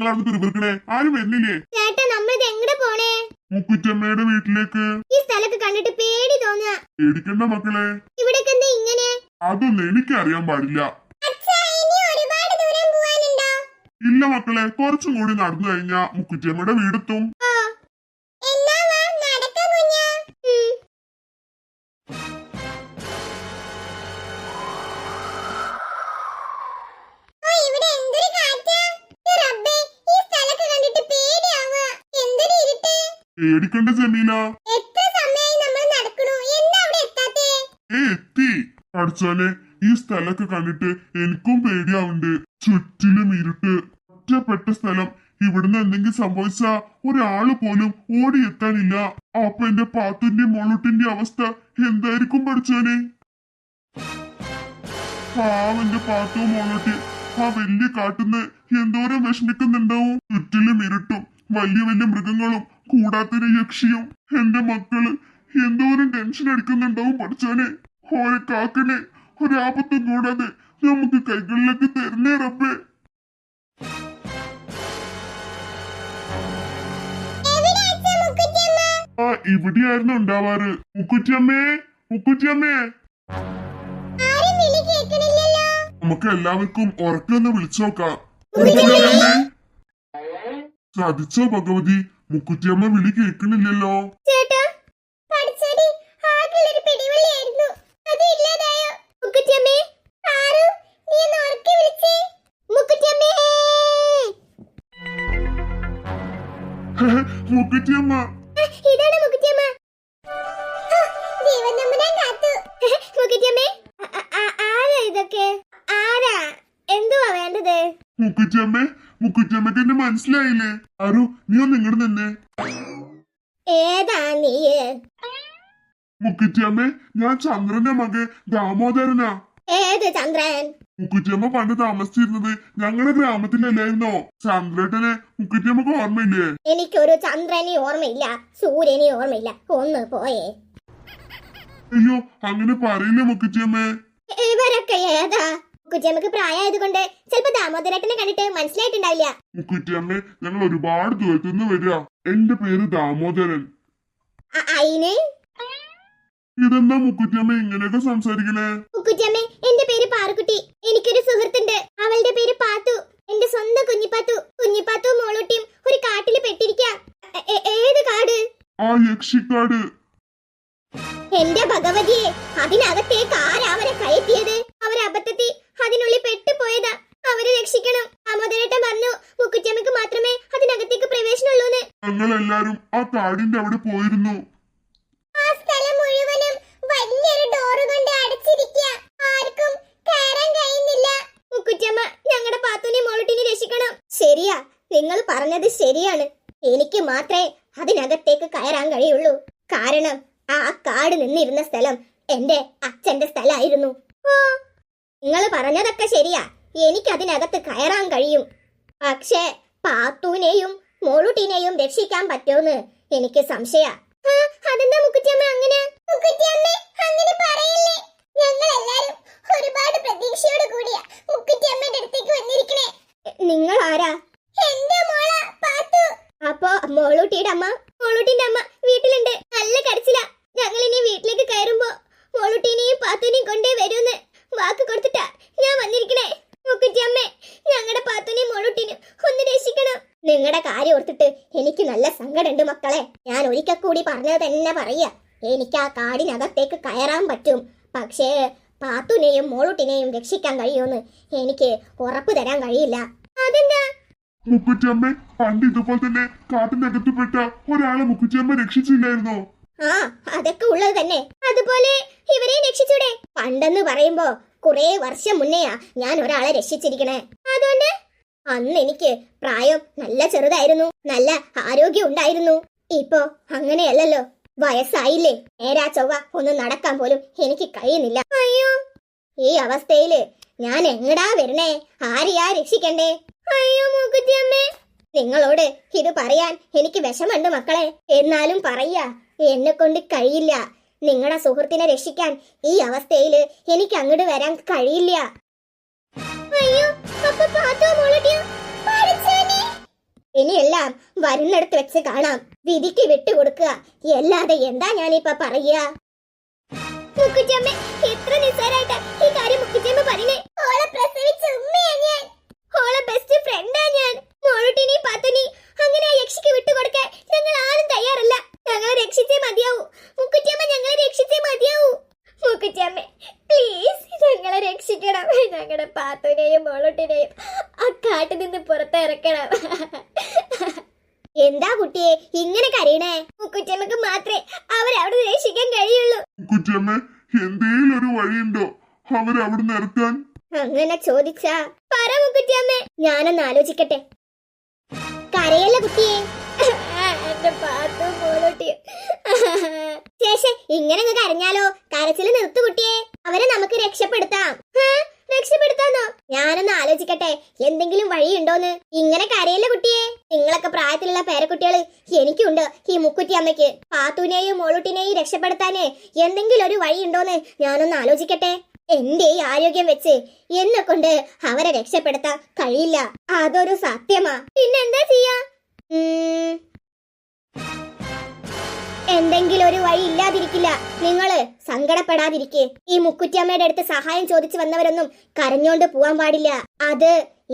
നിങ്ങൾ പിറുപിറുക്കണേ ആരും വരുന്നില്ലേ? ചേട്ടാ എങ്ങടെ പോണേ? മുക്കുറ്റമ്മയുടെ വീട്ടിലേക്ക്. ഈ സ്ഥലത്ത് കണ്ടിട്ട് പേടി തോന്നുക പേടിക്കണ്ട മക്കളെ. ഇവിടെ ഇങ്ങനെ? അതൊന്നും എനിക്കറിയാൻ പാടില്ല. ഇല്ല മക്കളെ കുറച്ചും കൂടി നടന്നു കഴിഞ്ഞാ മുക്കുറ്റമ്മയുടെ വീടെത്തും. പേടിക്കണ്ട ജമീല. ഏ എത്തി. പഠിച്ചോനെ ഈ സ്ഥലമൊക്കെ കണ്ടിട്ട് എനിക്കും പേടിയാവുണ്ട്. ചുറ്റിലും ഇരുട്ട്. ഒറ്റപ്പെട്ട സ്ഥലം. ഇവിടുന്ന് എന്തെങ്കിലും സംഭവിച്ചാ ഒരാൾ പോലും ഓടിയെത്താനില്ല. അപ്പൊ എന്റെ പാത്തുന്റെ മോളൂട്ടിന്റെ അവസ്ഥ എന്തായിരിക്കും പഠിച്ചോനെ പാവന്റെ പാത്തു മോളൂട്ടി. ആ വലിയ കാട്ടുന്ന് എന്തോരം വിഷമിക്കുന്നുണ്ടാവും? ചുറ്റിലും ഇരുട്ടും. വലിയ വലിയ മൃഗങ്ങളും കൂടാത്തൊരു യക്ഷിയും എന്റെ മക്കൾ എന്തോരം ടെൻഷൻ അടിക്കുന്നുണ്ടാവും പഠിച്ചോനെ ഓരെ കാക്കനെ ഒരാപത്തും കൂടാതെ നമുക്ക് കൈകളിലേക്ക് തരുന്നേ റബ്ബേ. ആ ഇവിടെയായിരുന്നു ഉണ്ടാവാറ്. മുക്കുറ്റിയമ്മേ മുക്കുറ്റിയമ്മേ. നമുക്ക് എല്ലാവർക്കും ഉറക്കൊന്ന് വിളിച്ചു നോക്കാം. സാധിച്ചോ ഭഗവതി? മുക്കുറ്റിയമ്മ വിളി കേൾക്കണില്ലല്ലോ. മുക്കുറ്റിയമ്മേ ഇതൊക്കെ? ആരാ? എന്തുവാ വേണ്ടത്? മുക്കുറ്റിയമ്മേ മുക്കുറ്റിയമ്മക്ക് എന്നെ മനസ്സിലായില്ലേ? ആരോ നീ ഒന്ന് ഇങ്ങോട്ട് നിന്നേ. ഏതാ നീ? മുക്കുറ്റിയമ്മേ ഞാൻ ചന്ദ്രന്റെ മകൻ ദാമോദരനാ. ഏത് ചന്ദ്രൻ? മുക്കുറ്റിയമ്മ പണ്ട് താമസിച്ചിരുന്നത് ഞങ്ങളുടെ ഗ്രാമത്തിലല്ലായിരുന്നോ? ചന്ദ്രേട്ടനെ മുക്കുറ്റിയമ്മക്ക് ഓർമ്മയില്ലേ? എനിക്കൊരു ചന്ദ്രനെ ഓർമ്മയില്ല സൂര്യനെ ഓർമ്മയില്ല. ഒന്ന് പോയേ. അയ്യോ അങ്ങനെ പറയില്ലേ മുക്കുറ്റിയമ്മേ ഇവരൊക്കെ ഏതാ? കുറ്റിയമ്മക്ക് പ്രായമായതുകൊണ്ട് ചിലപ്പോ ദാമോദരേട്ടനെ കണ്ടിട്ട് മനസ്സിലായിട്ടുണ്ടാവില്ല. മുക്കുറ്റിയമ്മേ ഞങ്ങൾ ഒരുപാട് ദൂരത്തുനിന്ന് വരിക. എന്റെ പേര് ദാമോദരൻ. അയിന്? ഇതെന്താ മുക്കുറ്റിയമ്മ ഇങ്ങനെയൊക്കെ സംസാരിക്കണേ? മുക്കുറ്റിയമ്മ എന്റെ പേര് പാറുക്കുട്ടി. എനിക്കൊരു സുഹൃത്തുണ്ട്. അവളുടെ പേര് പാത്തു. എന്റെ സ്വന്തം കുഞ്ഞിപ്പാത്തു. കുഞ്ഞിപ്പാത്തു മോളൂട്ടിയും ഒരു കാട്ടിൽ പെട്ടിരിക്കാം. ഏത് കാട്? ആ യക്ഷിക്കാട്. എന്റെ ഭഗവതിയെ അതിനകത്തേക്ക് ആരാ അവരെ കയറ്റിയത്? അവരെ അബദ്ധത്തിൽ അതിനുള്ളിൽ പെട്ടുപോയതാ. അവരെ രക്ഷിക്കണം. അമോദരേട്ടൻ പറഞ്ഞു മുക്കുറ്റിയമ്മക്ക് മാത്രമേ അതിനകത്തേക്ക് പ്രവേശനമുള്ളൂന്ന്. ഞങ്ങളെല്ലാരും ആ കാടിന്റെ അവിടെ പോയിരുന്നു. ആ സ്ഥലം മുഴുവനും വലിയൊരു ഡോറ് കൊണ്ട് അടച്ചിരിക്കുക ആർക്കും കയറാൻ കഴിയുന്നില്ല. മുക്കുറ്റമ്മ ഞങ്ങളുടെ പാത്തുനെ മോളട്ടിനെ രക്ഷിക്കണം. ശരിയാ. നിങ്ങൾ പറഞ്ഞത് ശരിയാണ്. എനിക്ക് മാത്രമേ അതിനകത്തേക്ക് കയറാൻ കഴിയുള്ളൂ. കാരണം ആ കാട് നിന്നിരുന്ന സ്ഥലം എന്റെ അച്ഛന്റെ സ്ഥലമായിരുന്നു. ഓ നിങ്ങൾ പറഞ്ഞതൊക്കെ ശരിയാ. എനിക്ക് അതിനകത്ത് കയറാൻ കഴിയും. പക്ഷേ പാത്തുവിനെയും മോളുട്ടിനെയും രക്ഷിക്കാൻ പറ്റുമെന്ന് എനിക്ക് സംശയ. അങ്ങനെ? അങ്ങനെ അടുത്തേക്ക് വന്നിരിക്കണേ. നിങ്ങൾ ആരാ? എന്റെ മോള പാത്തു. അപ്പോ മോളൂട്ടിയുടെ അമ്മ? മോളൂട്ടിന്റെ അമ്മ വീട്ടിലുണ്ട് നല്ല കരച്ചില ഞങ്ങൾ ഇനി വീട്ടിലേക്ക് കയറുമ്പോ മോളൂട്ടിനെയും പാത്തുനെയും കൊണ്ടേ വരുമെന്ന് വാക്ക് കൊടുത്തിട്ടാ ഞാൻ വന്നിരിക്കണേ മുക്കുറ്റിയമ്മേ ഞങ്ങളുടെ പാത്തുനെയും മോളൂട്ടിനെയും ഒന്ന് രക്ഷിക്കണം നിങ്ങളുടെ കാര്യം ഓർത്തിട്ട് എനിക്ക് നല്ല സങ്കടമുണ്ട് മക്കളെ. ഞാൻ ഒരിക്കൽ കൂടി പറഞ്ഞത് തന്നെ പറയാ എനിക്ക് ആ കാടിനകത്തേക്ക് കയറാൻ പറ്റും. പക്ഷേ പാത്തുനെയും മോളൂട്ടിനെയും രക്ഷിക്കാൻ കഴിയുമെന്ന് എനിക്ക് ഉറപ്പ് തരാൻ കഴിയില്ല. അതെന്താ? മുക്കുറ്റിയമ്മ പണ്ട് ഇതുപോലെ തന്നെ കാട്ടിനകത്തുപെട്ട ഒരാളെ മുക്കുറ്റിയമ്മ രക്ഷിച്ചില്ലായിരുന്നോ? ആ അതൊക്കെ ഉള്ളത് തന്നെ. അതുപോലെ ഇവരെ രക്ഷിച്ചൂടെ. പണ്ടെന്ന് പറയുമ്പോ കുറെ വർഷം മുന്നെയാ ഞാൻ ഒരാളെ രക്ഷിച്ചിരിക്കണേ. അതുകൊണ്ട് അന്ന് എനിക്ക് പ്രായം നല്ല ചെറുതായിരുന്നു. നല്ല ആരോഗ്യം ഉണ്ടായിരുന്നു. ഇപ്പോ അങ്ങനെയല്ലല്ലോ. വയസ്സായില്ലേ. നേരാ ചൊവ്വ ഒന്ന് നടക്കാൻ പോലും എനിക്ക് കഴിയുന്നില്ല. അയ്യോ. ഈ അവസ്ഥയിൽ ഞാൻ എങ്ങടാ വരണേ? ആരെയാ രക്ഷിക്കണ്ടേ? അയ്യോ മൂക്കുറ്റിയമ്മേ നിങ്ങളോട് ഇത് പറയാൻ എനിക്ക് വിഷമുണ്ട് മക്കളെ. എന്നാലും പറയാ എന്നെ കൊണ്ട് കഴിയില്ല. നിങ്ങളുടെ സുഹൃത്തിനെ രക്ഷിക്കാൻ ഈ അവസ്ഥയിൽ എനിക്ക് അങ്ങോട്ട് വരാൻ കഴിയില്ല. ഇനിയെല്ലാം വരുന്നിടത്ത് വെച്ച് കാണാം. വിധിക്ക് വിട്ടുകൊടുക്കുക അല്ലാതെ എന്താ ഞാനിപ്പ പറയുക? എത്ര ഈ കാര്യം പറഞ്ഞേ പ്രസവിച്ച ഞാൻ. ഓളെ ബെസ്റ്റ് ഞാൻ മോളുട്ടിനി പത്തുനി അങ്ങനെ ആ യക്ഷിക്ക് വിട്ടുകൊടുക്കാൻ ഞങ്ങൾ ആരും തയ്യാറല്ല ഞങ്ങളെ രക്ഷിച്ചേ മതിയാവൂ മുക്കുച്ചമ്മ ഞങ്ങളെ രക്ഷിച്ചേ മതിയാവൂ മുക്കുച്ചമ്മ പ്ലീസ് ഞങ്ങളെ രക്ഷിക്കണം ഞങ്ങളുടെ പാത്തുനെയും മോളുട്ടിനെയും ആ കാട്ടിൽ നിന്ന് എന്താ കുട്ടിയെ ഇങ്ങനെ കരയണേ? കുറ്റമ്മക്ക് മാത്രമേ അവരവിടെ രക്ഷിക്കാൻ കഴിയുള്ളൂ. കുറ്റമ്മ എന്തേലും ഒരു വഴിയുണ്ടോ അവരവിടുന്ന് ഇറക്കാൻ അങ്ങനെ ചോദിച്ചാ പറ മുക്കുറ്റിയമ്മേ ഞാനൊന്ന് ആലോചിക്കട്ടെ. കരയല്ല കുട്ടിയെ? ശേഷം ഇങ്ങനെ കരഞ്ഞാലോ? കരച്ചിൽ നിർത്തു കുട്ടിയെ. അവരെ നമുക്ക് രക്ഷപ്പെടുത്താം. രക്ഷപ്പെടുത്താന്നോ? ഞാനൊന്ന് ആലോചിക്കട്ടെ എന്തെങ്കിലും വഴിയുണ്ടോന്ന്? ഇങ്ങനെ കരയല്ല കുട്ടിയെ? നിങ്ങളൊക്കെ പ്രായത്തിലുള്ള പേരക്കുട്ടികൾ എനിക്കുണ്ട് ഈ മുക്കുറ്റി അമ്മയ്ക്ക്. പാത്തുവിനെയും മോളൂട്ടിനെയും രക്ഷപ്പെടുത്താന് എന്തെങ്കിലും ഒരു വഴിയുണ്ടോന്ന് ഞാനൊന്ന് ആലോചിക്കട്ടെ. എന്റെ ഈ ആരോഗ്യം വെച്ച് എന്നെ കൊണ്ട് അവരെ രക്ഷപ്പെടുത്താൻ കഴിയില്ല. അതൊരു സത്യമാ. പിന്നെന്താ ചെയ്യാ? എന്തെങ്കിലും ഒരു വഴി ഇല്ലാതിരിക്കില്ല. നിങ്ങൾ സങ്കടപ്പെടാതിരിക്കേ. ഈ മുക്കുറ്റിയമ്മയുടെ അടുത്ത് സഹായം ചോദിച്ചു വന്നവരൊന്നും കരഞ്ഞോണ്ട് പോവാൻ പാടില്ല. അത്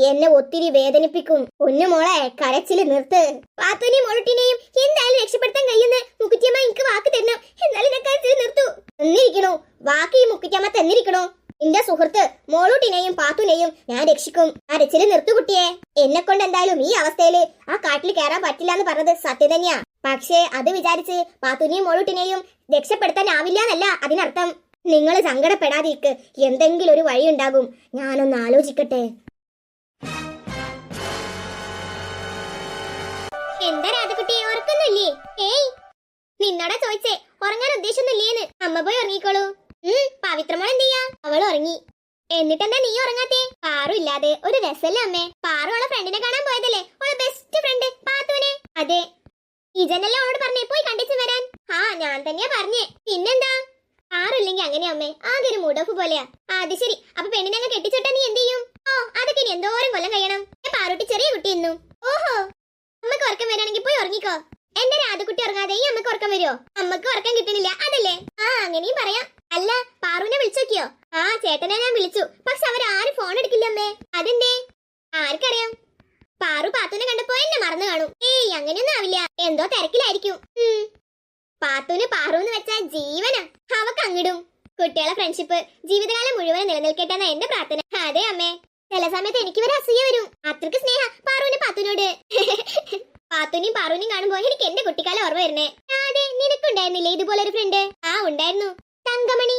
എന്നെ ഒത്തിരി വേദനിപ്പിക്കും. പൊന്നുമോളെ കരച്ചിൽ നിർത്ത്. പാത്തുനെയും മോളട്ടിനെയും എന്തായാലും രക്ഷപ്പെടുത്താൻ കഴിയുന്ന മുക്കുറ്റിയമ്മ എനിക്ക് വാക്ക് തരണം. എന്നാലും ഞാൻ കരച്ചിൽ നിർത്തു. തന്നിരിക്കണോ? വാക്ക് ഈ മുക്കുറ്റിയമ്മ തന്നിരിക്കണോ? എന്റെ സുഹൃത്ത് മോളൂട്ടിനെയും പാത്തുനെയും ഞാൻ രക്ഷിക്കും. അരച്ചിൽ നിർത്തു കുട്ടിയെ. എന്നെ കൊണ്ട് എന്തായാലും ഈ അവസ്ഥയിൽ ആ കാട്ടിൽ കയറാൻ പറ്റില്ല എന്ന് പറഞ്ഞത് സത്യം തന്നെയാ. പക്ഷേ അത് വിചാരിച്ച് പാത്തുനെയും മോളൂട്ടിനെയും രക്ഷപ്പെടുത്താനാവില്ല എന്നല്ല അതിനർത്ഥം. നിങ്ങൾ സങ്കടപ്പെടാതിരിക്ക്. എന്തെങ്കിലും ഒരു വഴി ഉണ്ടാകും. ഞാനൊന്ന് ആലോചിക്കട്ടെ. എന്താ രാധക്കുട്ടിയെ ഉറക്കൊന്നുമില്ലേ? ഏയ് നിന്നോടാ ചോദിച്ചേ. ഉറങ്ങാൻ ഉദ്ദേശമൊന്നുമില്ലേന്ന്. അമ്മ പോയി ഉറങ്ങിക്കോളൂ. ഉം പവിത്രമോൾ എന്ത് ചെയ്യാ? അവൾ ഉറങ്ങി. എന്നിട്ടെന്താ നീ ഉറങ്ങാത്തേ? പാറു ഇല്ലാതെ. ഒരു രസല്ലേ അമ്മേ? പാറു അവളെ ഫ്രണ്ടിനെ കാണാൻ പോയതല്ലേ? അവളെ ബെസ്റ്റ് ഫ്രണ്ട് പാത്തുനെ അതെ ഇജനല്ലേ അവളോട് പറഞ്ഞേ പോയി കണ്ടിട്ട് വരാൻ. ആ ഞാൻ തന്നെയാ പറഞ്ഞേ. പിന്നെന്താ? ആറില്ലെങ്കിൽ അങ്ങനെ അമ്മേ ആകെ ഒരു മൂഡ് ഓഫ് പോലെയാ അത് ശരി. അപ്പൊ പെണ്ണിനെ അങ്ങ് കെട്ടിച്ചോട്ടെ നീ എന്ത് ചെയ്യും? ഓ അതൊക്കെ ഇനി എന്തോരം കൊല്ലം കഴിയണം. പാറുട്ടി ചെറിയ കുട്ടി എന്നു. ഓഹോ. അമ്മയ്ക്ക് ഉറക്കം വരാണെങ്കിൽ പോയി ഉറങ്ങിക്കോ. എന്റെ രാധക്കുട്ടി ഉറങ്ങാതെ ഈ അമ്മയ്ക്ക് ഉറക്കം വരുമോ അമ്മയ്ക്ക് ഉറക്കം കിട്ടണില്ല അതല്ലേ? ആ അങ്ങനെയും പറയാം. അല്ല പാറുവിനെ വിളിച്ചോക്കിയോ? ആ ചേട്ടനെ ഞാൻ വിളിച്ചു. പക്ഷെ അവരാരും ഫോൺ എടുക്കില്ല അമ്മേ. അതെന്തേ? ആർക്കറിയാം. പാറു പാത്തുനെ കണ്ടപ്പോ എന്നെ മറന്നു കാണും. ഏയ് അങ്ങനെയൊന്നും ആവില്ല. എന്തോ തിരക്കിലായിരിക്കും. പാത്തുന് പാറു എന്ന് വെച്ചാൽ ജീവനാ. അവക്ക് അങ്ങിടും. കുട്ടികളെ ഫ്രണ്ട്ഷിപ്പ് ജീവിതകാലം മുഴുവൻ നിലനിൽക്കട്ടെ എന്ന എന്റെ പ്രാർത്ഥന. അതെ അമ്മേ. ചില സമയത്ത് എനിക്ക് വരെ അസൂയ വരും. അത്രയ്ക്ക് സ്നേഹ പാറുവിന് പാത്തുനോട്. പാത്തുനെയും പാറുവിനെയും കാണുമ്പോ എനിക്ക് എന്റെ കുട്ടിക്കാലം ഓർമ്മ വരുന്നേ. അതെ നിനക്കുണ്ടായിരുന്നില്ലേ ഇതുപോലെ ഒരു ഫ്രണ്ട് ആ ഉണ്ടായിരുന്നു. തങ്കമണി.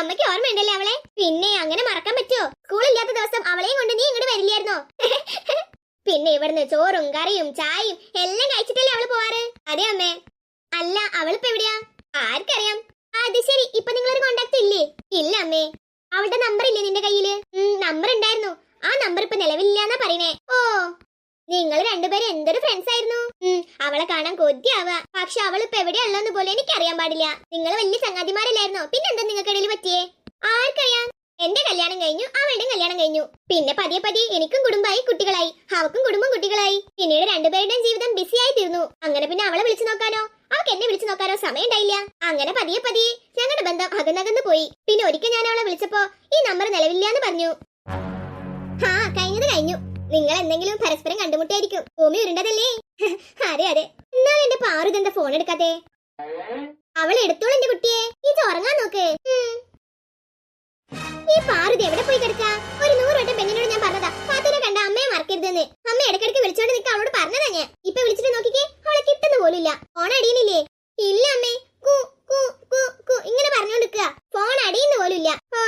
അമ്മയ്ക്ക് ഓർമ്മയുണ്ടല്ലേ അവളെ? പിന്നെ അങ്ങനെ മറക്കാൻ പറ്റുമോ സ്കൂളില്ലാത്ത ദിവസം അവളെയും കൊണ്ട് നീ ഇങ്ങോട്ട് വരില്ലായിരുന്നോ? പിന്നെ ഇവിടുന്ന് ചോറും കറിയും ചായയും എല്ലാം കഴിച്ചിട്ടല്ലേ അവൾ പോവാറ്? അതെ അമ്മേ. അല്ല അവളിപ്പോ എവിടെയാ? ആർക്കറിയാം. അത് ശരി. ഇപ്പൊ നിങ്ങളൊരു കോണ്ടാക്ട് ഇല്ലേ? ഇല്ല അമ്മേ. അവളുടെ നമ്പർ ഇല്ലേ നിന്റെ കയ്യിൽ? നമ്പർ ഉണ്ടായിരുന്നു. ആ നമ്പർ ഇപ്പൊ നിലവിലില്ലാന്നാ പറയണേ. ഓ. നിങ്ങൾ രണ്ടുപേരും എന്തൊരു ഫ്രണ്ട്സ് ആയിരുന്നു? അവളെ കാണാൻ കൊതിയാവുക. പക്ഷെ അവൾ ഇപ്പൊ എവിടെയുള്ളതെന്ന് പോലും എനിക്കറിയാൻ പാടില്ല. നിങ്ങൾ വലിയ ചങ്ങാതിമാരല്ലായിരുന്നോ? പിന്നെന്താ നിങ്ങൾക്കിടയിൽ പറ്റിയേ? ആർക്കറിയാം. എന്റെ കല്യാണം കഴിഞ്ഞു അവളുടെയും കല്യാണം കഴിഞ്ഞു. പിന്നെ പതിയെ പതിയെ എനിക്കും കുടുംബമായി കുട്ടികളായി. അവക്കും കുടുംബം കുട്ടികളായി. പിന്നീട് രണ്ടുപേരുടെയും ജീവിതം ബിസിയായി തീർന്നു. അങ്ങനെ പിന്നെ അവളെ വിളിച്ചു നോക്കാനോ? അവൾക്ക് എന്നെ വിളിച്ചു നോക്കാനോ സമയം ഉണ്ടായില്ല. അങ്ങനെ പതിയെ പതിയെ ഞങ്ങളുടെ ബന്ധം അകന്നകന്ന് പോയി. പിന്നെ ഒരിക്കൽ ഞാൻ അവളെ വിളിച്ചപ്പോ ഈ നമ്പർ നിലവില്ലാന്ന് പറഞ്ഞു. ആ കഴിഞ്ഞത് കഴിഞ്ഞു. നിങ്ങൾ എന്തെങ്കിലും പരസ്പരം കണ്ടുമുട്ടായിരിക്കും ഭൂമി ഉരുണ്ടതല്ലേ? അതെ അതെ. എന്നാൽ എന്റെ പാറു ഫോൺ എടുക്കാതെ അവൾ എടുത്തോളൂ എന്റെ കുട്ടിയെ. ഇത് ഉറങ്ങാൻ നോക്ക്. ഈ പാറു എവിടെ പോയി കിടക്കാ? ഒരു നൂറോട്ടം പെണ്ണിനോട് ഞാൻ പറഞ്ഞതാ. പാത്തുനെ കണ്ട അമ്മയെ മറക്കരുതെന്ന്. അമ്മ ഇടക്കിടക്ക് വിളിച്ചോണ്ട് നിൽക്കാൻ അവളോട് പറഞ്ഞതാ ഞാൻ. ഇപ്പൊ വിളിച്ചിട്ട് നോക്കിക്കേ അവളെ കിട്ടുന്ന പോലില്ല ഫോൺ അടിയുന്നില്ലേ? ഇല്ല അമ്മേ. കു കു കു കു ഇങ്ങനെ പറഞ്ഞോണ്ട് നിൽക്കുക ഫോൺ അടിയുന്ന പോലും ഇല്ല ഓ.